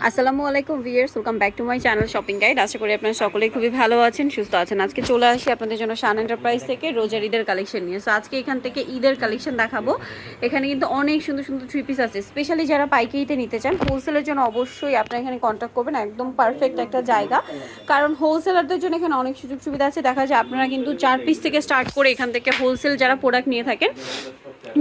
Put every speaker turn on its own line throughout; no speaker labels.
আসসালামু আলাইকুম viewers welcome back to my channel shopping guide আশা করি আপনারা সকলেই খুবই ভালো আছেন, সুস্থ আছেন। আজকে চলে আসি আপনাদের জন্য শান এন্টারপ্রাইজ থেকে রোজার ঈদের কালেকশন নিয়ে। সো আজকে এখান থেকে ঈদের কালেকশন দেখাবো। এখানে কিন্তু অনেক সুন্দর সুন্দর থ্রি পিস আছে। স্পেশালি যারা পাইকারিতে নিতে চান হোলসেলের জন্য অবশ্যই আপনারা এখানে কন্ট্যাক্ট করবেন। একদম পারফেক্ট একটা জায়গা। কারণ হোলসেলারদের জন্য এখানে অনেক সুযোগ সুবিধা আছে। দেখা যায় আপনারা কিন্তু চার পিস থেকে স্টার্ট করে এখান থেকে হোলসেল যারা প্রোডাক্ট নিয়ে থাকেন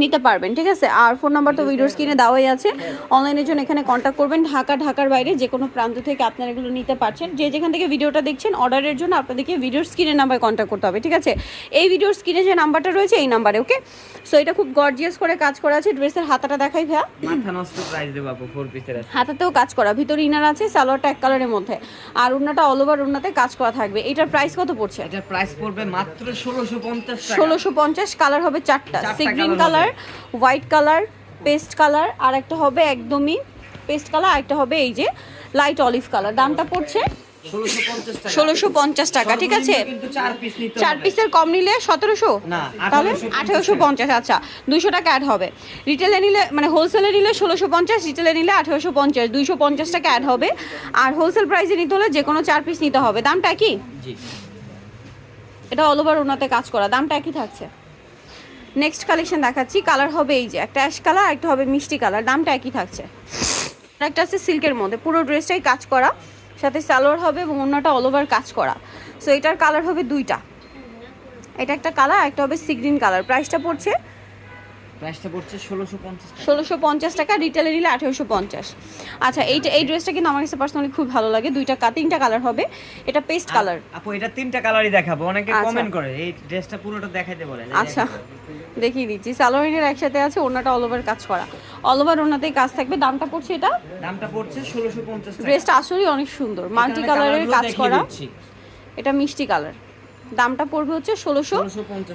নিতে পারবেন। ঠিক আছে? আর ফোন নাম্বার তো ভিডিওর স্ক্রিনে দেওয়াই আছে। অনলাইনের জন্য এখানে কন্ট্যাক্ট করবেন। ঢাকা ঢাকার বাইরে যে কোনো প্রান্ত থেকে আপনারা এগুলো নিতে পারছেন। যে যেখান থেকে ভিডিওটা দেখছেন অর্ডারের জন্য আপনাদেরকে ভিডিওর স্ক্রিনের নাম্বারে কন্ট্যাক্ট করতে হবে ঠিক আছে? এই ভিডিওর স্ক্রিনে যে নাম্বারটা রয়েছে এই নাম্বারে ওকে সো এটা খুব গর্জিয়াস করে কাজ করা আছে। ড্রেসের হাতাটা দেখাই ভাইয়া।
মাথা নষ্ট প্রাইস দেবো আপু ফোর পিসের আছে।
হাতাতেও কাজ করা। ভিতরে ইনার আছে সালোয়ারটা এক কালারের মধ্যে। আর উন্নাটা অল ওভার উন্নাতে কাজ করা থাকবে। এটার প্রাইস কত পড়ছে?
এটার প্রাইস পড়বে মাত্র ষোলোশো পঞ্চাশ টাকা।
ষোলোশো পঞ্চাশ কালার হবে চারটা। Sea green
colour
colour white colour paste colour আর একটা হবে একদমই পেস্ট কালার আরেকটা হবে এই যে লাইট অলিভ কালার দামটা পড়ছে
ষোলোশো পঞ্চাশ টাকা
ঠিক আছে?
চার পিস নিতে হবে।
পিসের কম নিলে সতেরোশো?
না,
তাহলে আঠেরোশো পঞ্চাশ। আচ্ছা দুইশো টাকা অ্যাড হবে। রিটেলে নিলে মানে হোলসেলে নিলে ষোলোশো পঞ্চাশ রিটেলে নিলে আঠেরোশো পঞ্চাশ দুইশো পঞ্চাশ টাকা অ্যাড হবে। আর হোলসেল প্রাইসে নিতে হলে যে কোনো চার পিস নিতে হবে। দামটা কি এটা অল ওভার ওনাতে কাজ করা। দামটা একই থাকছে? নেক্সট কালেকশন দেখাচ্ছি। কালার হবে এই যে, একটা অ্যাশ কালার একটা হবে মিষ্টি কালার দামটা একই থাকছে। একটা আছে সিল্কের মধ্যে, পুরো ড্রেসটাই কাজ করা, সাথে সালোয়ার হবে এবং অন্যটা অল ওভার কাজ করা। সো এটার কালার হবে দুইটা। এটা একটা কালার একটা হবে সিগ্রিন কালার প্রাইসটা পড়ছে
প্রাইসটা পড়ছে ষোলোশো পঞ্চাশ টাকা।
ষোলোশো পঞ্চাশ রিটেলে নিলে আঠেরোশো পঞ্চাশ। আচ্ছা এইটা এই ড্রেসটা কিন্তু আমার কাছে পার্সোনালি খুব ভালো লাগে। দুইটা কা তিনটা কালার হবে। এটা পেস্ট কালার
আপু এটা তিনটা কালারই দেখাবো। অনেকে
আচ্ছা।
কমেন্ট করে এই ড্রেসটা পুরোটা দেখাইতে বলে
আচ্ছা। দেখিয়ে দিচ্ছি। সালোয়ারের একসাথে আছে ওনাটা অল ওভার কাজ করা। অল ওভার ওনাতেই কাজ থাকবে। দামটা পড়ছে এটা?
দামটা পড়ছে ষোলোশো পঞ্চাশ টাকা।
ড্রেসটা আসলেই অনেক সুন্দর। মাল্টি কালারের কাজ করা। এটা মিষ্টি কালার দামটা পড়বে হচ্ছে ষোলোশো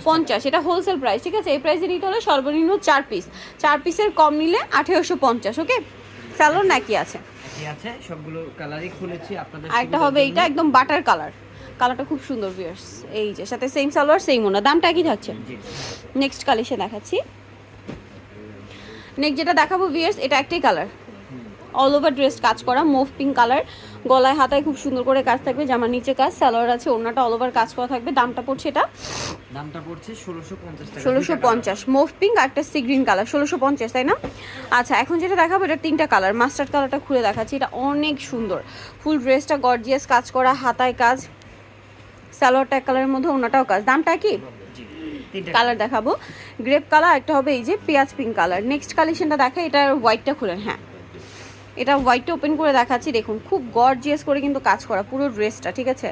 পঞ্চাশ
এটা হোলসেল প্রাইস ঠিক আছে? এই প্রাইসে নিতে হলে সর্বনিম্ন চার পিস চার পিসের কম নিলে আঠেরোশো পঞ্চাশ ওকে সালোয়ার নাকি আছে।
আছে সবগুলো কালারই খুলেছি আপনাদের
আরেকটা হবে এইটা একদম বাটার কালার কালারটা খুব সুন্দর বিয়ার্স এই যে সাথে সেম সালোয়ার সেম ওনা। দামটা একই থাকছে। নেক্সট কালেকশন দেখাচ্ছি। নেক্সট যেটা দেখাবো ভিয়ার্স এটা একটাই কালার অল ওভার ড্রেস কাজ করা মুভ পিঙ্ক কালার গলায় হাতায় খুব সুন্দর করে কাজ থাকবে জামার নিচে কাজ সালোয়ার আছে ওনাটা অল ওভার কাজ করা থাকবে। দামটা পড়ছে এটা?
দামটা পড়ছে ষোলোশো পঞ্চাশ
মুভ পিঙ্ক আর একটা সি গ্রিন কালার ষোলোশো পঞ্চাশ তাই না? আচ্ছা এখন যেটা দেখাবো এটা তিনটা কালার মাস্টার্ড কালারটা খুলে দেখাচ্ছি এটা অনেক সুন্দর। ফুল ড্রেসটা গর্জিয়াস কাজ করা হাতায় কাজ সালোয়ারটা এক কালারের মধ্যে ওনাটাও কাজ। দামটা কি? কালার দেখাবো। গ্রেপ কালার একটা হবে এই যে পেঁয়াজ পিঙ্ক কালার নেক্সট কালেকশনটা দেখা এটা হোয়াইটটা খুলেন হ্যাঁ। এটা হোয়াইটটা ওপেন করে দেখাচ্ছি দেখুন খুব গর্জিয়াস করে কিন্তু কাজ করা পুরো ড্রেসটা ঠিক আছে?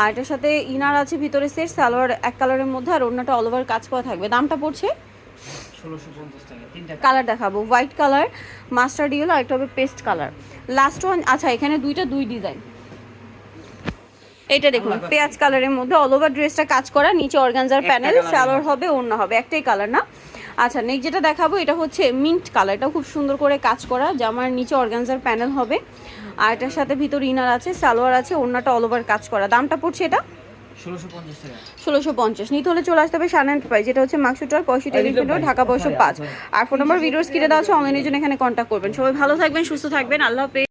আর এটার সাথে ইনার আছে ভিতরে সেট সালোয়ার এক কালারের মধ্যে আর অন্যটা অল ওভার কাজ করা থাকবে। দামটা পড়ছে? কালার দেখাবো হোয়াইট কালার মাস্টার্ড ইয়েলো আর একটা হবে পেস্ট কালার লাস্ট ওয়ান আচ্ছা এখানে দুইটা দুই ডিজাইন এটা দেখুন পেঁয়াজ কালারের মধ্যে অল ওভার ড্রেসটা কাজ করা নিচে অর্গানজার প্যানেল সালোয়ার হবে অন্য হবে একটাই কালার না? আচ্ছা নেক্সট যেটা দেখাবো এটা হচ্ছে মিন্ট কালার এটা খুব সুন্দর করে কাজ করা। জামার নিচে অর্গানজার প্যানেল হবে। আর এটার সাথে ভিতর ইনার আছে সালোয়ার আছে অন্যটা অল ওভার কাজ করা। দামটা পড়ছে এটা?
ষোলোশো পঞ্চাশ
নিতে হলে চলে আসতে হবে সান প্রাইস যেটা হচ্ছে মার্কসুটার পঁয়ষট্টি এলিফেন্ট ঢাকা বয়স পাঁচ। আর ফোন নম্বর ভিডিওস কিনে দেওয়া আছে অনলাইনের জন্য এখানে কন্ট্যাক্ট করবেন। সবাই ভালো থাকবেন সুস্থ থাকবেন। আল্লাহ